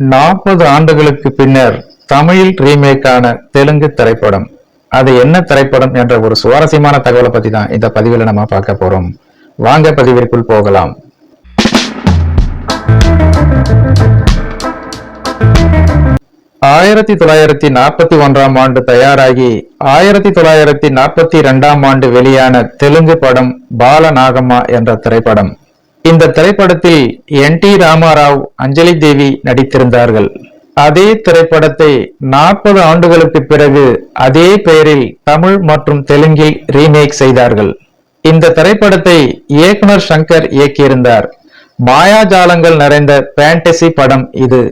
நாற்பது ஆண்டுகளுக்கு பின்னர் தமிழில் ரீமேக்கான தெலுங்கு திரைப்படம். அது என்ன திரைப்படம் என்ற ஒரு சுவாரஸ்யமான தகவலை பத்தி தான் இந்த பதிவில் நம்ம பார்க்க போறோம். வாங்க பதிவிற்குள் போகலாம். ஆயிரத்தி தொள்ளாயிரத்தி நாற்பத்தி ஒன்றாம் ஆண்டு தயாராகி ஆயிரத்தி தொள்ளாயிரத்தி நாற்பத்தி இரண்டாம் ஆண்டு வெளியான தெலுங்கு படம் பாலநாகம்மா என்ற திரைப்படம். இந்த திரைப்படத்தில் என் டி ராமாராவ் அஞ்சலி தேவி நடித்திருந்தார்கள். அதே திரைப்படத்தை நாற்பது ஆண்டுகளுக்கு பிறகு அதே பெயரில் தமிழ் மற்றும் தெலுங்கில் ரீமேக் செய்தார்கள். இந்த திரைப்படத்தை இயக்குனர் சங்கர் இயக்கியிருந்தார். மாயாஜாலங்கள் நிறைந்த பேண்டசி படம் இது.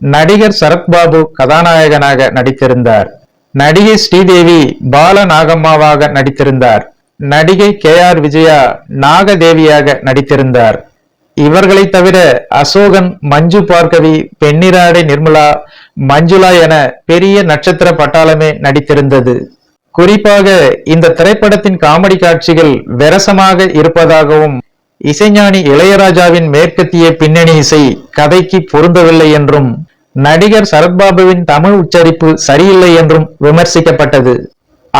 நடிகர் சரத்பாபு கதாநாயகனாக நடித்திருந்தார். நடிகை ஸ்ரீதேவி பால நாகம்மாவாக நடித்திருந்தார். நடிகை கே ஆர் விஜயா நாகதேவியாக நடித்திருந்தார். இவர்களை தவிர அசோகன் மஞ்சு பார்கவி பெண்ணிராடை நிர்மலா மஞ்சுளா என பெரிய நட்சத்திர பட்டாளமே நடித்திருந்தது. குறிப்பாக இந்த திரைப்படத்தின் காமெடி காட்சிகள் விரசமாக இருப்பதாகவும் இசைஞானி இளையராஜாவின் மேற்கத்திய பின்னணி இசை கதைக்கு பொருந்தவில்லை என்றும் நடிகர் சரத்பாபுவின் தமிழ் உச்சரிப்பு சரியில்லை என்றும் விமர்சிக்கப்பட்டது.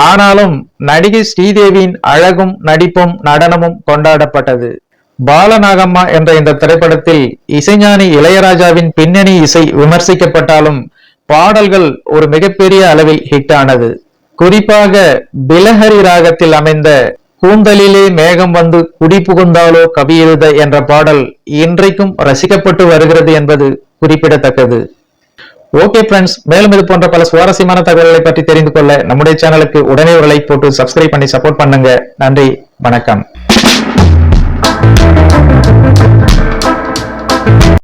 ஆனாலும் நடிகை ஸ்ரீதேவியின் அழகும் நடிப்பும் நடனமும் கொண்டாடப்பட்டது. பாலநாகம்மா என்ற இந்த திரைப்படத்தில் இசைஞானி இளையராஜாவின் பின்னணி இசை விமர்சிக்கப்பட்டாலும் பாடல்கள் ஒரு மிகப்பெரிய அளவில் ஹிட் ஆனது. குறிப்பாக பிலஹரி ராகத்தில் அமைந்த கூந்தலிலே மேகம் வந்து குடி புகுந்தாலோ கவியெழுத என்ற பாடல் இன்றைக்கும் ரசிக்கப்பட்டு வருகிறது என்பது குறிப்பிடத்தக்கது. ஓகே ஃப்ரெண்ட்ஸ் மேலும் இது போன்ற பல சுவாரஸ்யமான தகவல்களை பற்றி தெரிந்து கொள்ள நம்முடைய சேனலுக்கு உடனே ஒரு லைக் போட்டு சப்ஸ்கிரைப் பண்ணி சப்போர்ட் பண்ணுங்க. நன்றி. வணக்கம்.